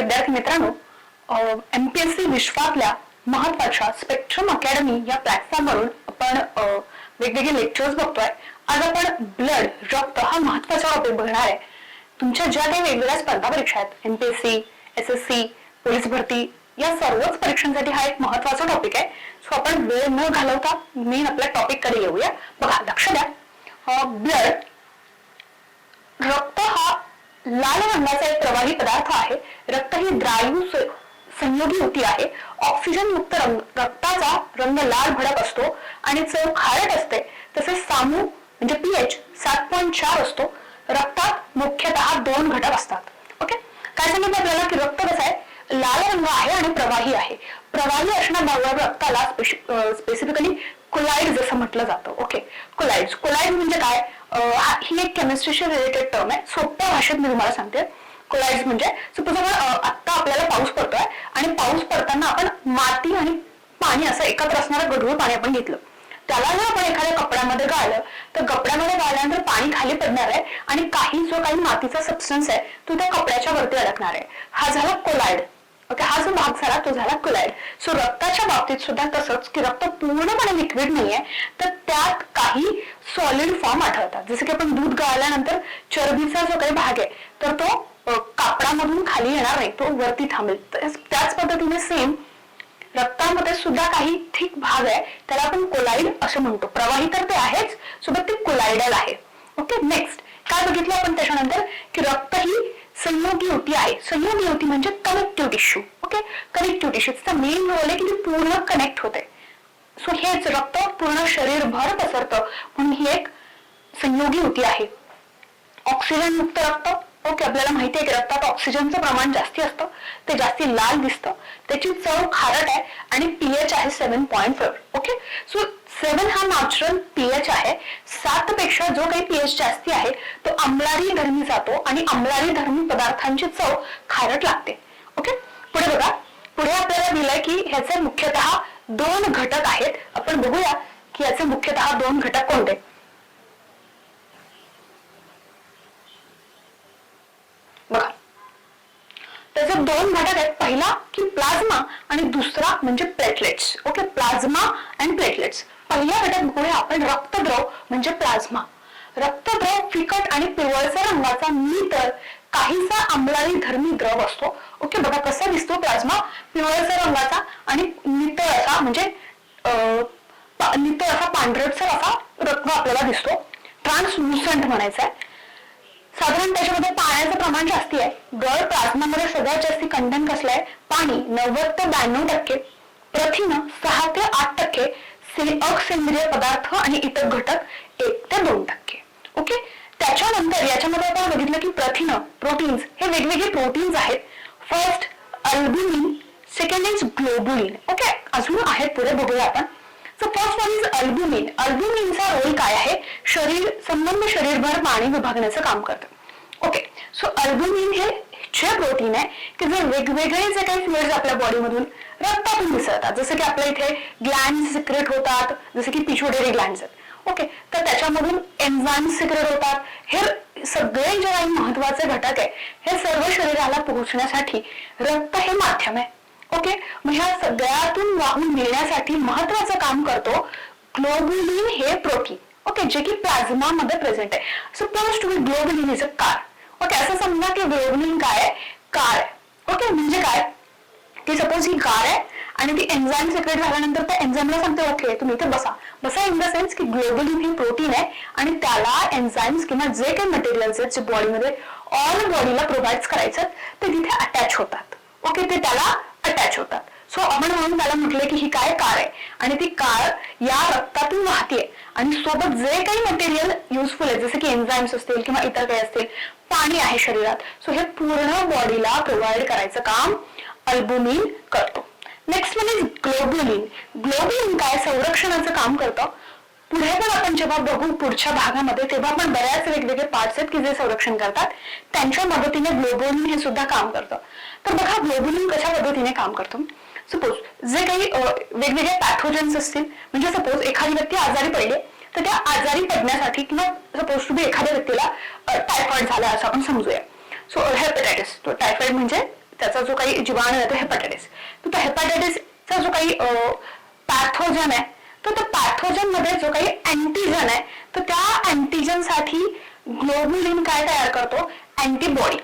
विद्यार्थी मित्रांनो M P S C विश्वातल्या महत्त्वाच्या स्पेक्ट्रम अकॅडमी या प्लॅटफॉर्मवरून आपण वेगवेगळे लेक्चर्स बघतोय. आज आपण ब्लड रक्त हा महत्त्वाचा टॉपिक बघणार आहे. तुमच्या ज्या काही वेगवेगळ्या स्पर्धा परीक्षा आहेत M P S C S S C police भरती या सर्वच परीक्षांसाठी हा एक महत्त्वाचा टॉपिक आहे. सो आपण वेळ न घालवता मेन आपल्या टॉपिककडे येऊया. बघा लक्ष द्या. ब्लड रक्त हा लाल रंगाचा एक प्रवाही पदार्थ आहे. रक्त ही द्रायू संयोगी होती आहे. ऑक्सिजन मुक्त रंग रक्ताचा रंग लाल भडक असतो आणि चव खारट असते. तसेच सामू म्हणजे पीएच सात पॉईंट चार असतो. रक्तात मुख्यतः दोन घटक असतात. ओके काय सांगितलं आपल्याला की रक्त कसं आहे? लाल रंग आहे आणि प्रवाही आहे. प्रवाही असणाऱ्या रक्ताला स्पेसिफिकली कोलाइड जसं म्हटलं जातं. ओके कोलाइड कोलाइड म्हणजे काय? ही एक केमिस्ट्रीशी रिलेटेड टर्म आहे. सोप्या भाषेत मी तुम्हाला सांगते. कोलाइड्स म्हणजे सपोज आपण आत्ता आपल्याला पाऊस पडतोय आणि पाऊस पडताना आपण माती आणि पाणी असं एकत्र असणारं गढूळ पाणी आपण घेतलं. त्याला जर आपण एखाद्या कपड्यामध्ये गाळलं तर कपड्यामध्ये गाळल्यानंतर पाणी खाली पडणार आहे आणि काही जो काही मातीचा सबस्टन्स आहे तो त्या कपड्याच्या वरती अडकणार आहे. हा झाला कोलाइड ओके हा जो भाग झाला तो झाला कोलाइड सो रक्ताच्या बाबतीत सुद्धा तसंच की रक्त पूर्णपणे लिक्विड नाहीये तर त्यात काही सॉलिड फॉर्म आढळतात. जसं की आपण दूध गाळल्यानंतर चरबीचा जो काही भाग आहे तर तो कापडामधून खाली येणार नाही तो वरती थांबेल. त्याच पद्धतीने सेम रक्तामध्ये सुद्धा काही थिक भाग आहे त्याला आपण कोलाईड असं म्हणतो. प्रवाही तर ते आहेच सोबत ते कोलाइडल आहे. ओके नेक्स्ट काय बघितलं आपण त्याच्यानंतर? की रक्त ही संयोगी युती आहे. संयोगी युती म्हणजे कनेक्टिव्ह टिश्यू ओके कनेक्टिव्ह टिश्यूचा मेन रोल आहे की ते पूर्ण कनेक्ट होते सो हेच रक्त पूर्ण शरीरभर पसरतं. म्हणून ही एक संयोगी युती आहे. ऑक्सिजन मुक्त रक्त. ओके आपल्याला माहिती आहे की रक्तात ऑक्सिजनचं प्रमाण जास्ती असतं. ते जास्ती लाल दिसतं. त्याची चव खारट आहे आणि पीएच आहे seven point four okay so seven हा नॅचरल पीएच आहे. सात पेक्षा जो काही पीएच जास्ती आहे तो अंमलारी धर्मी जातो आणि अंमलारी धर्मी पदार्थांची चव खारट लागते. ओके पुढे बघा. पुढे आपल्याला दिलंय की ह्याचे मुख्यतः दोन घटक आहेत. आपण बघूया की याचे मुख्यतः दोन घटक कोणते? बघा. त्याचे दोन घटक आहेत पहिला की प्लाझ्मा आणि दुसरा म्हणजे platelets okay plasma and platelets पहिला घटक बघूया आपण रक्तद्रव म्हणजे प्लाझ्मा. रक्तद्रव फिकट आणि पिवळसर रंगाचा तर काहीसा आंबळाई धर्मी द्रव असतो. ओके बघा कसा दिसतो प्लाझ्मा? पिवळसर रंगाचा आणि नितळ असा म्हणजे नितळ असा पांढरटसर असा रत्न आपल्याला दिसतो. ट्रान्सलुसंट म्हणायचा आहे साधारण त्याच्यामध्ये पाण्याचं प्रमाण जास्ती आहे. गळ प्लाझ्मामध्ये सगळ्यात जास्ती कंटेंट कसलं आहे? पाणी नव्वद ते ब्याण्णव टक्के. प्रथिन सहा ते आठ टक्के. असेंद्रिय पदार्थ आणि इतर घटक एक ते दोन टक्के. ओके त्याच्यानंतर याच्यामध्ये आपण बघितलं की प्रथिन प्रोटीन्स हे वेगवेगळे प्रोटीन्स आहेत. First albumin second is globulin okay अजून आहेत पुढे बघूया आपण. So first one is albumin अल्ब्युमिनचा role काय आहे? शरीर संबंध शरीरभर पाणी विभागण्याचं काम करतं. ओके सो अल्ब्युमिन हे जे प्रोटीन आहे की जे वेगवेगळे जे काही फ्लुइड्स आपल्या बॉडीमधून रक्तातून मिसळतात. जसं की आपल्या इथे ग्लँड सिक्रेट होतात जसं की पिच्युटरी ग्लँड ओके तर त्याच्यामधून एन्झाईम सिक्रेट होतात. हे सगळे जे काही महत्त्वाचे घटक आहे हे सर्व शरीराला पोहोचण्यासाठी रक्त हे माध्यम आहे. ओके मग ह्या सगळ्यातून वाहून मिळण्यासाठी महत्वाचं काम करतो ग्लोबुलिन हे प्रोटीन ओके जे की प्लाझ्मा मध्ये प्रेझेंट आहे. Suppose to be globulin is a car okay असं समजा की ग्लोबुलिन काय आहे? कार ओके म्हणजे काय? ती सपोज ही कार आहे आणि ती एन्झाईम सेक्रेट झाल्यानंतर त्या एन्झाईमला सांगते ओके तुम्ही इथे बसा. बसा इन द सेन्स की ग्लोबलिन हे प्रोटीन आहे आणि त्याला एन्झाईम्स किंवा जे काही मटेरियल्स आहेत जे बॉडीमध्ये ऑल बॉडीला प्रोव्हाइड करायचं ते तिथे अटॅच होतात. ओके ते त्याला अटॅच होतात. सो आपण म्हणून त्याला म्हटलं की ही काय काळ आहे? आणि ती काळ या रक्तातून वाहतीये आणि सोबत जे काही मटेरियल युजफुल आहे जसं की एन्झाईम्स असतील किंवा इतर काही असतील पाणी आहे शरीरात. सो हे पूर्ण बॉडीला प्रोव्हाइड करायचं काम अल्बुमिन करतो. नेक्स्ट म्हणजे ग्लोबुलिन ग्लोबुलिन काय? संरक्षणाचं काम करतं. पुढे पण आपण जेव्हा बघू पुढच्या भागामध्ये तेव्हा पण बऱ्याच वेगवेगळे पार्ट्स आहेत की जे संरक्षण करतात. त्यांच्या मदतीने ग्लोबुलिन हे सुद्धा काम करतं. तर बघा ग्लोबुलिन कशा पद्धतीने काम करतो? सपोज जे काही वेगवेगळे पॅथोजन्स असतील म्हणजे सपोज एखादी व्यक्ती आजारी पडली तर त्या आजारी पडण्यासाठी किंवा सपोज टू बी एखाद्या व्यक्तीला टायफॉइड झाला असं आपण समजूया. सो हेपेटायटिस तो टायफॉइड म्हणजे त्याचा जो काही जीवाणू आहे तो हेपाटायटिस तर त्या हेपाटायटिसचा जो काही पॅथोजन आहे तर त्या पॅथोजनमध्ये जो काही अँटीजन आहे तर त्या अँटीजनसाठी ग्लोबुलिन काय तयार करतो? अँटीबॉडी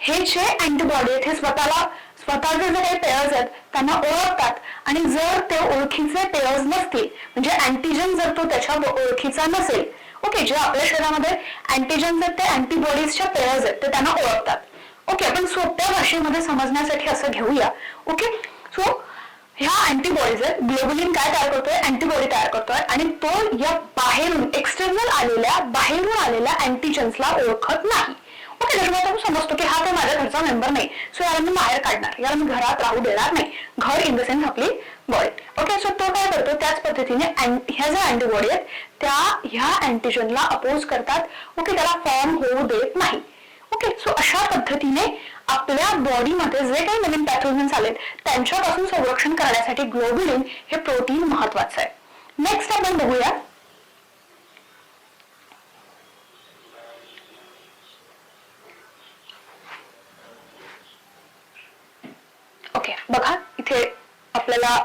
हे जे अँटीबॉडी आहेत हे स्वतःला स्वतःचे जे काही पेयर्स आहेत त्यांना ओळखतात. आणि जर ते ओळखीचे पेयर्स नसतील म्हणजे अँटीजन जर तो त्याच्या ओळखीचा नसेल ओके जे आपल्या शरीरामध्ये अँटीजन आहेत ते अँटीबॉडीजच्या पेयर्स आहेत ते त्यांना ओळखतात. ओके आपण सोप्या भाषेमध्ये समजण्यासाठी असं घेऊया. ओके सो ह्या अँटीबॉडीज आहेत ग्लोबुलिन काय तयार करतोय? अँटीबॉडी तयार करतोय. आणि तो या बाहेरून एक्सटर्नल आलेल्या बाहेरून आलेल्या अँटीजन्सला ओळखत नाही. ओके समजतो की हा काही माझ्या घरचा मेंबर नाही. सो याला मी बाहेर काढणार. याला मी घरात राहू देणार नाही. घर इन द सेन्स आपली बॉडी ओके सो तो काय करतो? त्याच पद्धतीने ह्या ज्या अँटीबॉडी आहेत त्या ह्या अँटीजनला अपोज करतात. ओके त्याला फॉर्म होऊ देत नाही. ओके सो अशा पद्धतीने आपल्या बॉडीमध्ये जे काही नवीन पॅथोजन्स आलेत त्यांच्यापासून संरक्षण करण्यासाठी ग्लोबुलिन हे प्रोटीन महत्वाचं आहे. नेक्स्ट आपण बघूया ओके बघा इथे आपल्याला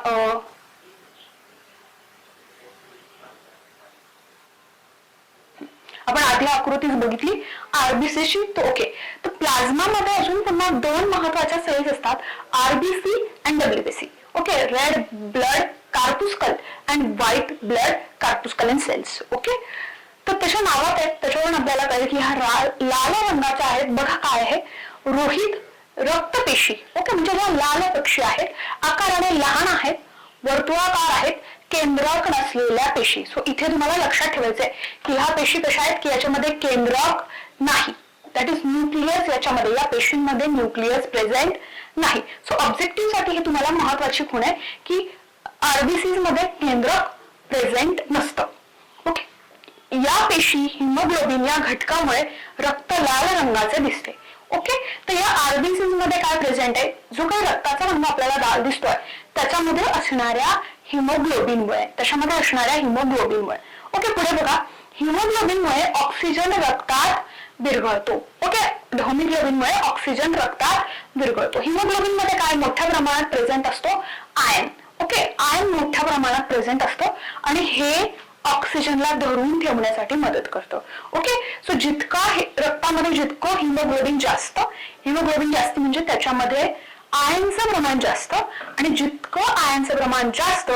आपण आधी आकृतीच बघितली आरबीसीची तर ओके तर प्लाझ्मा मध्ये अजून पुन्हा दोन महत्त्वाच्या सेल्स असतात RBC and WBC okay red blood corpuscle and white blood corpuscle and cells okay तर त्याच्या नावात आहेत त्याच्यावरून आपल्याला कळेल की ह्या लाल रंगाच्या आहेत. बघा काय आहे. रोहित रक्तपेशी ओके म्हणजे ह्या लाल पक्षी आहेत आकाराने लहान आहेत वर्तुळाकार आहेत केंद्रक नसलेल्या पेशी. सो इथे तुम्हाला लक्षात ठेवायचंय की ह्या पेशी कशा आहेत की याच्यामध्ये केंद्रक नाही. दॅट इज न्यूक्लियस याच्यामध्ये या पेशींमध्ये न्यूक्लियस प्रेझेंट नाही. सो ऑब्जेक्टिव्हसाठी हे तुम्हाला महत्वाची खूण आहे की आरबीसीजमध्ये केंद्रक प्रेझेंट नसतं. ओके या पेशी हिमोग्लोबिन या घटकामुळे रक्त लाल रंगाचे दिसते. ओके तर या आरबीसीजमध्ये काय प्रेझेंट आहे? जो काही रक्ताचा रंग आपल्याला दिसतोय त्याच्यामध्ये असणाऱ्या हिमोग्लोबिनमुळे त्याच्यामध्ये असणाऱ्या हिमोग्लोबिनमुळे ओके पुढे बघा. हिमोग्लोबिनमुळे ऑक्सिजन रक्तात विरघळतो. ओके हिमोग्लोबिनमुळे ऑक्सिजन रक्तात विरघळतो. हिमोग्लोबिनमध्ये काय मोठ्या प्रमाणात प्रेझेंट असतो? आयन ओके आयन मोठ्या प्रमाणात प्रेझेंट असतो. आणि हे ऑक्सिजनला धरून ठेवण्यासाठी मदत करतं. ओके सो जितका हे- रक्तामध्ये जितकं हिमोग्लोबिन जास्त हिमोग्लोबिन जास्त म्हणजे त्याच्यामध्ये आयनचं प्रमाण जास्त आणि जितकं आयनचं प्रमाण जास्त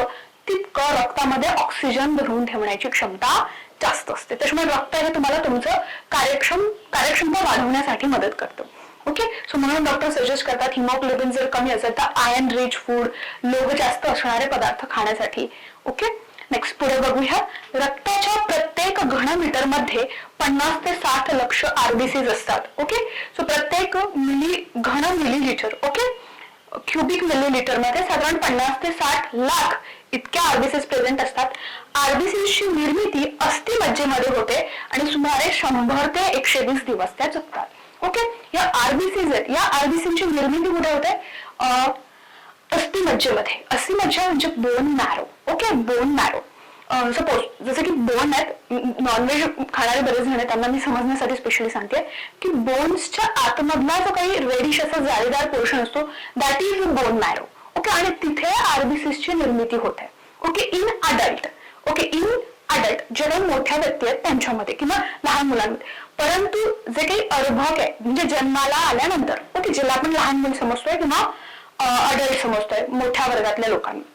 तितकं रक्तामध्ये ऑक्सिजन धरून ठेवण्याची क्षमता जास्त असते. त्याच्यामुळे रक्त हे तुम्हाला तुमचं कार्यक्षम कार्यक्षमता वाढवण्यासाठी मदत करतं. ओके सो म्हणून डॉक्टर सजेस्ट करतात हिमोग्लोबिन जर कमी असेल तर आयर्न रिच फूड लोह जास्त असणारे पदार्थ खाण्यासाठी. ओके नेक्स्ट पुढे बघूया. रक्ताच्या प्रत्येक घन मीटरमध्ये पन्नास ते साठ लक्ष आरबीसीज असतात ओके सो प्रत्येक मिली घन मिलीलिटर ओके क्युबिक मिलीलिटरमध्ये साधारण पन्नास ते साठ लाख इतक्या आरबीसीज प्रेझेंट असतात. आरबीसीची निर्मिती अस्थिमज्जेमध्ये होते आणि सुमारे शंभर ते एकशे वीस दिवस त्या जगतात ओके या आरबीसीज आहेत. या आरबीसीची निर्मिती कुठे होते? अस्थि मज्जेमध्ये. अस्थि मज्जा म्हणजे bone marrow okay bone marrow suppose जसं की बोन आहेत नॉनव्हेज खाणारे बरेच जण आहेत त्यांना मी समजण्यासाठी स्पेशली सांगते की बोन्सच्या आतमधला जो काही रेडिश असा जाळीदार पोर्शन असतो that is bone marrow okay आणि तिथे आरबीसीसची निर्मिती होते. Okay in adult okay in adult जे काही मोठ्या व्यक्ती आहेत त्यांच्यामध्ये किंवा लहान मुलांमध्ये. परंतु जे काही अर्भक आहे म्हणजे जन्माला आल्यानंतर ओके ज्याला आपण लहान मुल समजतोय किंवा अडल्ट समजतोय मोठ्या वर्गातल्या लोकांना.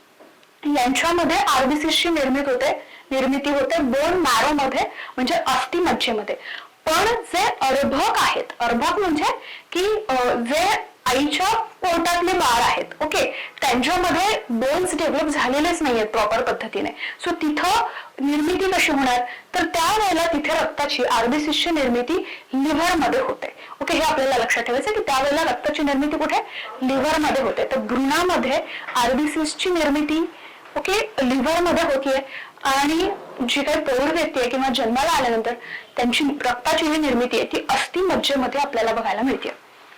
यांच्यामध्ये आरबीसीची निर्मिती होते निर्मिती होते बोन मॅरो मध्ये म्हणजे अस्थिमज्जेमध्ये पण जे अर्भक आहेत अर्भक म्हणजे की जे आईच्या पोटातले बाळ आहेत ओके? त्यांच्यामध्ये बोन्स डेव्हलप झालेलेच नाहीयेत प्रॉपर पद्धतीने. सो तिथं निर्मिती कशी होणार? तर त्यावेळेला तिथे रक्ताची आरबीसीची निर्मिती लिव्हरमध्ये होते. ओके हे आपल्याला लक्षात ठेवायचं की त्यावेळेला रक्ताची निर्मिती कुठे? लिव्हरमध्ये होते. तर भ्रूणामध्ये आरबीसीची निर्मिती ओके लिव्हरमध्ये होतीये. आणि जी काही प्रौढ व्यक्ती आहे किंवा जन्माला आल्यानंतर त्यांची रक्ताची जी निर्मिती आहे ती अस्थिमज्जेमध्ये आपल्याला बघायला मिळते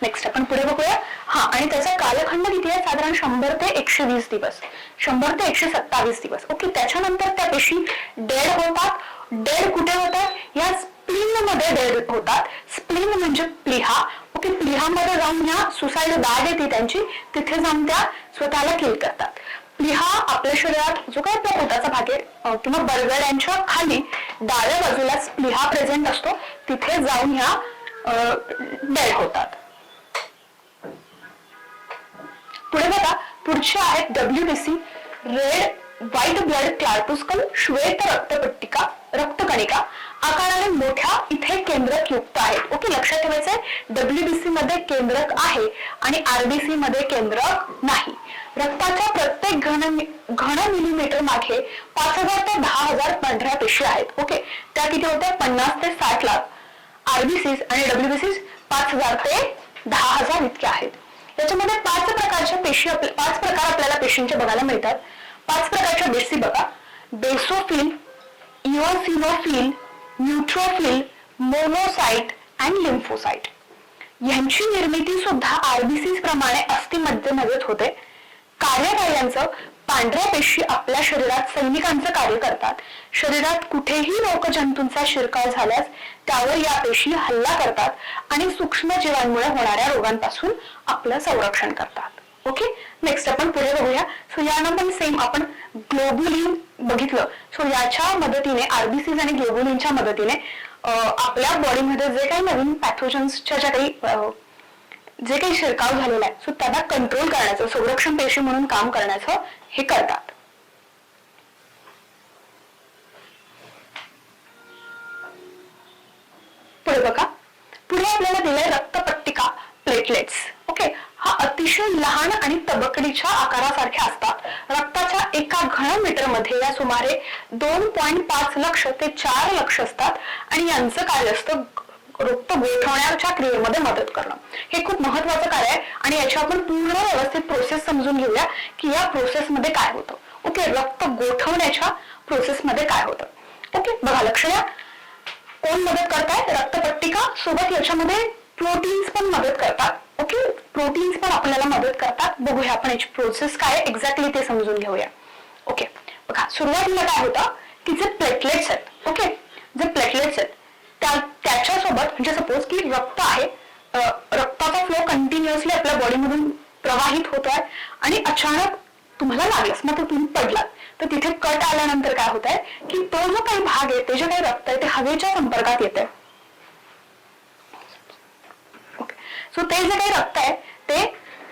नेक्स्ट आपण पुढे बघूया. हा आणि त्याचा कालखंड किती आहे? साधारण शंभर ते एकशे वीस दिवस. शंभर ते एकशे सत्तावीस दिवस. ओके त्याच्यानंतर त्या पेशी डेड होतात. डेड कुठे होतात? या स्प्लिनमध्ये डेड होतात. स्प्लिन म्हणजे प्लिहा. ओके प्लिहामध्ये जाऊन ह्या सुसाईड बॅग येते त्यांची. तिथे जाऊन त्या स्वतःला किल करतात. प्लिहा आपल्या शरीरात जो काय त्या पोटाचा भाग आहे किंवा बर्गर यांच्या खाली डाव्या बाजूला प्लिहा प्रेझेंट असतो. तिथे जाऊन ह्या डेड होतात. पुढे बघा पुढचे आहेत WBC red white blood corpuscle श्वेत रक्तपट्टिका रक्तकणिका. आकाराने मोठ्या इथे केंद्रक युक्त आहेत. ओके लक्षात ठेवायचंय डब्ल्यूबीसी मध्ये केंद्रक आहे आणि आरबीसी मध्ये केंद्रक नाही. रक्ताच्या प्रत्येक घन घन मिलीमीटर मागे पाच हजार ते दहा हजार पांढऱ्या पेशी आहेत. ओके त्या किती होत्या? पन्नास ते साठ लाख. आरबीसीस आणि डब्ल्यूबीसीस पाच हजार ते दहा हजार इतके आहेत. याच्यामध्ये पाच प्रकारच्या पेशी पाच प्रकार आपल्याला पेशींचे बघायला मिळतात. पाच प्रकारच्या पेशी बघा. Basophil eosinophil neutrophil monocyte and lymphocyte. यांची निर्मिती सुद्धा आरबीसी प्रमाणे अस्थिमध्ये मदत होते. कार्य पांढऱ्या पेशी आपल्या शरीरात सैनिकांचं कार्य करतात. शरीरात कुठेही रोगजंतूंचा शिरकाव झाल्यास त्यावर या पेशी हल्ला करतात आणि सूक्ष्म जीवांमुळे होणाऱ्या रोगांपासून आपलं संरक्षण करतात. ओके नेक्स्ट आपण पुढे बघूया. सो यानं पण सेम आपण ग्लोबुलिन बघितलं. सो याच्या मदतीने आरबीसीज आणि ग्लोबुलिनच्या मदतीने आपल्या बॉडीमध्ये जे काही नवीन पॅथोजन्सच्या ज्या काही अं, जे काही शिरकाव झालेला आहे सो त्याला कंट्रोल करण्याचं संरक्षण पेशी म्हणून काम करण्याचं हे करतात. पुढे बघा. पुढे आपल्याला दिलंय रक्तपट्टिका प्लेटलेट्स ओके हा अतिशय लहान आणि तबकडीच्या आकारासारख्या असतात. रक्ताच्या एका घन मीटरमध्ये या सुमारे दोन पॉईंट पाच लक्ष ते चार लक्ष असतात. आणि यांचं कार्य असतं? रक्त गोठवण्याच्या क्रियेमध्ये मदत करणं. हे खूप महत्वाचं कार्य आहे आणि याची आपण पूर्ण व्यवस्थित प्रोसेस समजून घेऊया की या प्रोसेसमध्ये काय होतं. ओके रक्त गोठवण्याच्या प्रोसेसमध्ये काय होतं. ओके बघा लक्ष द्या कोण मदत करतायत रक्तपट्टिका सोबत याच्यामध्ये प्रोटीन्स पण मदत करतात. ओके प्रोटीन्स पण आपल्याला मदत करतात. बघूया आपण याची प्रोसेस काय एक्झॅक्टली ते समजून घेऊया. ओके बघा सुरुवातीला काय होतं? की जे प्लेटलेट्स आहेत. ओके जे प्लेटलेट्स आहेत म्हणजे सपोज की रक्त आहे. रक्ताचा फ्लो कंटिन्युअसली आपल्या बॉडीमधून प्रवाहित होतोय आणि अचानक तुम्हाला लागलंच मग तुम्ही पडलात. तर तिथे कट आल्यानंतर काय होत आहे की तो जो काही भाग आहे ते जे काही रक्त आहे ते हवेच्या संपर्कात येत आहे सो ते जे काही रक्त आहे ते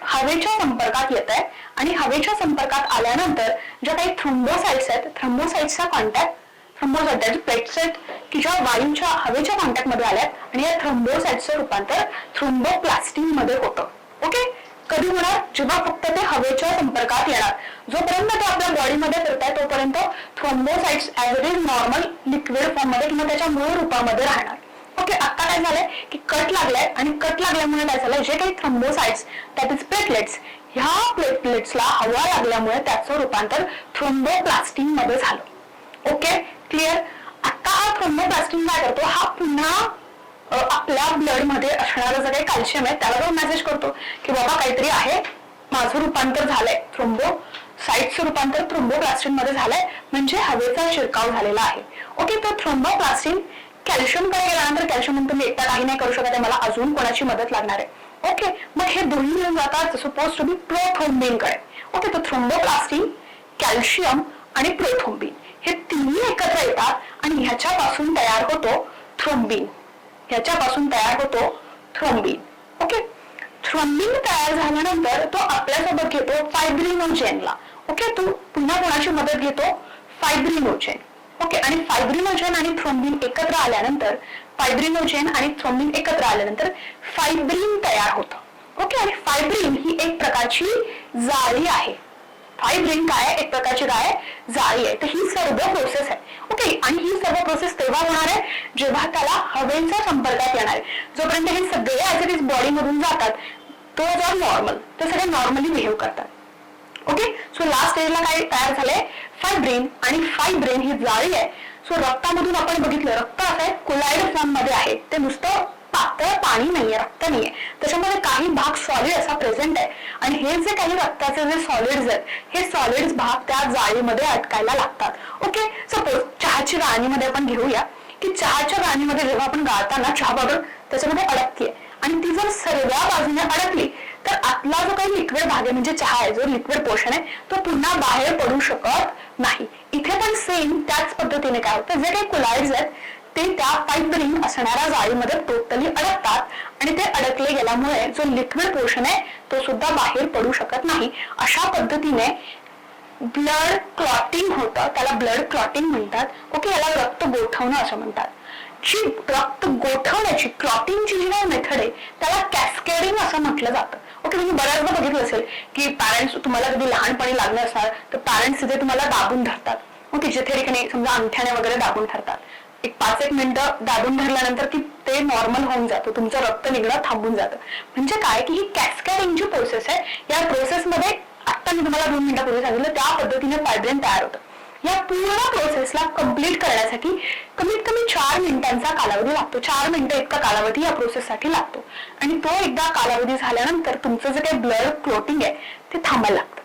हवेच्या संपर्कात येत आहे आणि हवेच्या संपर्कात आल्यानंतर ज्या काही थ्रोम्बोसाइट्स आहेत थ्रोम्बोसाइट्सचा कॉन्टॅक्ट थ्रोम्बोसाइट प्लेटसेट की ज्या वायूच्या हवेच्या कॉन्टॅक्टमध्ये आल्यात आणि या थ्रोम्बोसाइटचं रूपांतर थ्रोम्बोप्लास्टिनमध्ये होतं. ओके कधी होणार? जेव्हा फक्त ते हवेच्या संपर्कात येणार. जोपर्यंत ते आपल्या बॉडीमध्ये फिरत आहे तोपर्यंत thrombocytes as it is normal liquid फॉर्ममध्ये किंवा त्याच्या मूळ रूपामध्ये राहणार. ओके आता काय झालंय की कट लागलाय आणि कट लागल्यामुळे काय झालंय? जे काही थ्रोम्बोसाइट्स दॅट इज प्लेटलेट्स ह्या प्लेटलेट्सला हवा लागल्यामुळे त्याचं रूपांतर थ्रोम्बोप्लास्टिनमध्ये झालं. ओके क्लिअर आता हा थ्रोम्बोप्लास्टिन काय करतो हा पुन्हा आपल्या ब्लडमध्ये असणारं जे काही कॅल्शियम आहे त्याला तो मेसेज करतो की बाबा काहीतरी आहे. माझं रूपांतर झालंय. थ्रोम्बो साईटचं रूपांतर थ्रोम्बोप्लास्टिनमध्ये झालंय. म्हणजे हवेचा शिरकाव झालेला आहे. ओके तो थ्रोम्बोप्लास्टिन कॅल्शियमकडे गेल्यानंतर कॅल्शियम तुम्ही एकटा काही नाही करू शकत आहे. मला अजून कोणाची मदत लागणार आहे. ओके मग हे दोन्ही मिळून जातात. सपोज टू बी प्रोथ्रोम्बिनकडे. ओके तो थ्रोम्बोप्लास्टिन कॅल्शियम आणि प्रोथोम्बिन हे तिन्ही एकत्र येतात आणि ह्याच्यापासून तयार होतो थ्रोम्बिन ह्याच्यापासून तयार होतो थ्रोम्बिन ओके थ्रोम्बिन तयार झाल्यानंतर तो आपल्यासोबत घेतो फायब्रिनोजेनला ओके तो पुन्हा कोणाची मदत घेतो? फायब्रिनोजेन ओके आणि फायब्रिनोजेन आणि थ्रोम्बिन एकत्र आल्यानंतर फायब्रिनोजेन आणि थ्रोम्बिन एकत्र आल्यानंतर फायब्रिन तयार होतं. ओके आणि फायब्रिन ही एक प्रकारची जाळी आहे. फायब्रिन काय आहे? एक प्रकारची काय आहे? जाळी आहे. तर ही सर्व प्रोसेस आहे. ओके आणि ही सर्व प्रोसेस तेव्हा होणार आहे जेव्हा त्याला हवेच्या संपर्कात येणार आहे. जोपर्यंत हे सगळे ऍज इट इज बॉडी मधून जातात तो जर नॉर्मल ते सगळे नॉर्मली बिहेव करतात. ओके सो लास्ट स्टेजला काय तयार झालंय? फायब्रेन आणि फायब्रेन ही जाळी आहे. सो रक्तामधून आपण बघितलं रक्त असं आहे कोलाइड फॉर्ममध्ये आहे. ते नुसतं पातळ पाणी नाहीये रक्त नाहीये. त्याच्यामध्ये काही भाग सॉलिड असा प्रेझेंट आहे. आणि हे जे काही रक्ताचे जे सॉलिड्स आहेत हे सॉलिड्स भाग त्या जाळीमध्ये अटकायला लागतात. ओके सपोज चहाची गाळणीमध्ये आपण घेऊया की चहाच्या राणीमध्ये जेव्हा आपण गाळताना चहा पावडर त्याच्यामध्ये अडकतीये. आणि ती जर सर्व्या बाजूने अडकली तर आतला जो काही लिक्विड भाग आहे म्हणजे चहा आहे जो लिक्विड पोषण आहे तो पुन्हा बाहेर पडू शकत नाही. इथे पण सेम त्याच पद्धतीने काय होतं? जे काही कुलाइड्स आहेत ते त्या पाईप असणाऱ्या जाळीमध्ये टोटली अडकतात आणि ते अडकले गेल्यामुळे जो लिक्विड पोर्शन आहे तो सुद्धा बाहेर पडू शकत नाही. अशा पद्धतीने ब्लड क्लॉटिंग होतं त्याला ब्लड क्लॉटिंग म्हणतात. ओके याला रक्त गोठवणं असं म्हणतात. जी रक्त गोठवण्याची क्लॉटिंगची जी काही मेथड आहे त्याला कॅस्केडिंग असं म्हटलं जातं. ओके तुम्ही बऱ्याचदा बघितलं असेल की पॅरेंट्स तुम्हाला कधी लहानपणी लागलं असणार तर पॅरेंट्स तिथे तुम्हाला दाबून धरतात. ओके जिथे ठिकाणी समजा अंगठ्याने वगैरे दाबून धरतात. एक पाच एक मिनिटं दाबून धरल्यानंतर की ते नॉर्मल होऊन जातं. तुमचं रक्त निघणं थांबून जातं. म्हणजे काय की ही कॅस्कॅडिंग जी प्रोसेस आहे या प्रोसेसमध्ये आता मी तुम्हाला दोन मिनिटापूर्वी सांगितलं त्या पद्धतीने फायब्रेन तयार होतं. या पूर्ण प्रोसेसला कंप्लीट करण्यासाठी कमीत कमी चार मिनिटांचा कालावधी लागतो. चार मिनिटं इतका कालावधी या प्रोसेससाठी लागतो. आणि तो एकदा कालावधी झाल्यानंतर तुमचं जे काही ब्लड क्लोटिंग आहे ते थांबायला लागतं.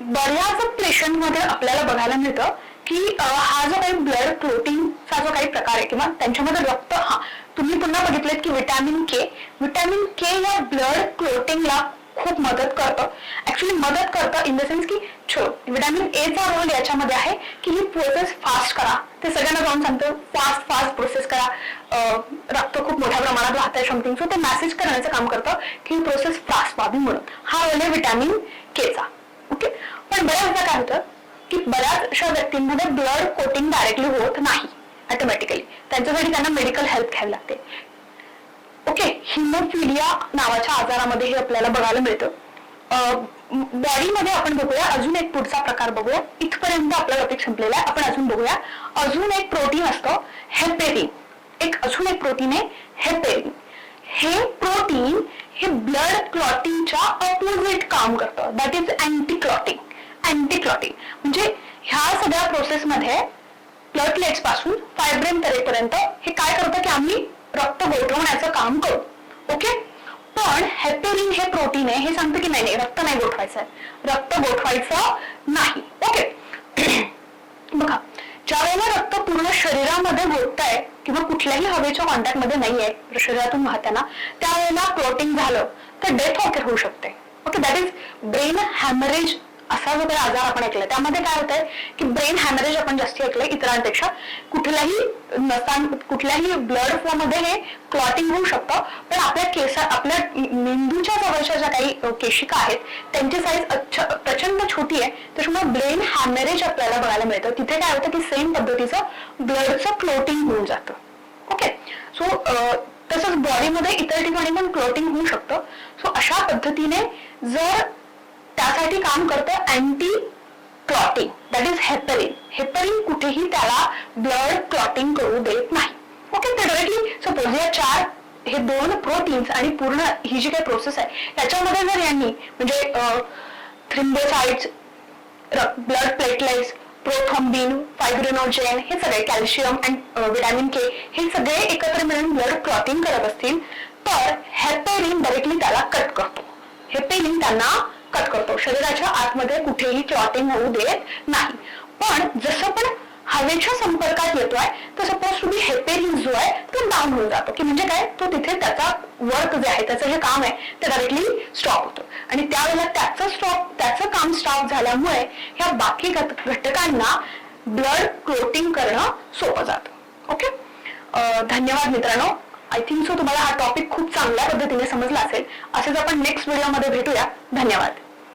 बऱ्याच पेशंटमध्ये आपल्याला बघायला मिळतं की हा जो काही ब्लड प्रोटीनचा जो काही प्रकार आहे किंवा त्यांच्यामध्ये रक्त हा तुम्ही पुन्हा बघितलेत की विटॅमिन के विटॅमिन के या ब्लड क्लोटिंगला खूप मदत करतं. ऍक्च्युली मदत करतं इन द सेन्स की विटॅमिन एचा रोल याच्यामध्ये आहे की ही प्रोसेस फास्ट करा. ते सगळ्यांना जाऊन सांगतो फास्ट फास्ट प्रोसेस करा. रक्त खूप मोठ्या प्रमाणात वाहत आहे समथिंग सो ते मेसेज करण्याचं काम करतं की ही प्रोसेस फास्ट व्हावी म्हणून. हा रोल आहे विटॅमिन केचा ओके पण बऱ्याचदा काय होतं की बऱ्याचशा व्यक्तींमध्ये ब्लड कोटिंग डायरेक्टली होत नाही ऑटोमॅटिकली त्यांच्यासाठी त्यांना मेडिकल हेल्प घ्यावी लागते. ओके हिमोफिलिया नावाच्या आजारामध्ये हे आपल्याला बघायला मिळतं. बॉडीमध्ये आपण बघूया अजून एक पुढचा प्रकार बघूया. इथपर्यंत आपला टॉपिक संपलेला आहे. आपण अजून बघूया. अजून एक प्रोटीन असतं हेपेरिन एक अजून एक प्रोटीन आहे हेपेरिन हे प्रोटीन हे ब्लड क्लॉटिंगच्या अपोजिट काम करतं. That is anti clotting anti clotting म्हणजे ह्या सगळ्या प्रोसेसमध्ये प्लेटलेट्स पासून फायब्रेन तरेपर्यंत हे काय करतं की आम्ही रक्त गोठवण्याचं काम करू ओके पण हेपेरिन हे प्रोटीन आहे, हे सांगतं की नाही नाही, रक्त नाही गोठवायचं आहे. रक्त गोठवायचं नाही. ओके बघा ज्या वेळेला रक्त पूर्ण शरीरामध्ये गोठतंय किंवा कुठल्याही हवेच्या कॉन्टॅक्ट मध्ये नाहीये, शरीरातून वाहताना, त्यावेळेला क्लोटिंग झालं, तर डेथ वगैरे होऊ शकते. Okay that is brain haemorrhage असा जो काही आजार आपण ऐकलाय त्यामध्ये काय होतंय की ब्रेन हॅमरेज आपण जास्ती ऐकलंय इतरांपेक्षा. कुठल्याही नसान कुठल्याही ब्लड फ्लो मध्ये हे क्लॉटिंग होऊ शकतं. पण आपल्या केसा आपल्या मेंदूच्या जवळच्या ज्या काही केशिका आहेत त्यांची साईज प्रचंड छोटी आहे. त्याच्यामुळे ब्रेन हॅमरेज आपल्याला बघायला मिळतं. तिथे काय होतं की सेम पद्धतीचं ब्लडचं क्लोटिंग होऊन जातं. ओके सो तसंच बॉडीमध्ये इतर ठिकाणी पण क्लोटिंग होऊ शकतं. सो अशा पद्धतीने जर त्यासाठी काम करतं anti clotting that is heparin heparin कुठेही त्याला ब्लड क्लॉटिंग करू देत नाही. ओके ते डायरेक्टली सपोज या चार हे दोन प्रोटीन्स आणि पूर्ण ही जी काही प्रोसेस आहे त्याच्यामध्ये जर यांनी म्हणजे thrombocytes blood platelets prothrombin fibrinogen हे सगळे कॅल्शियम अँड विटॅमिन के हे सगळे एकत्र मिळून ब्लड क्लॉटिंग करत असतील तर हेपेरिन डायरेक्टली त्याला कट करतो. हेपेरिन त्यांना कट करतो. शरीराच्या आतमध्ये कुठेही क्लॉटिंग होऊ देत नाही. पण जसं पण हवेच्या संपर्कात येतोय तर सपोज तुम्ही हेपेरिन जो आहे तो डाऊन होऊन जातो. की म्हणजे काय? तो तिथे त्याचा वर्क जे आहे त्याचं जे काम आहे ते डायरेक्टली स्टॉप होतो. आणि त्यावेळेला त्याचं स्टॉप त्याचं काम स्टॉप झाल्यामुळे ह्या बाकी घट- घटकांना ब्लड क्लोटिंग करणं सोपं जातं. ओके धन्यवाद मित्रांनो. आय थिंक सो तुम्हाला हा टॉपिक खूप चांगल्या पद्धतीने समजला असेल. असेच आपण नेक्स्ट व्हिडिओमध्ये भेटूया. धन्यवाद.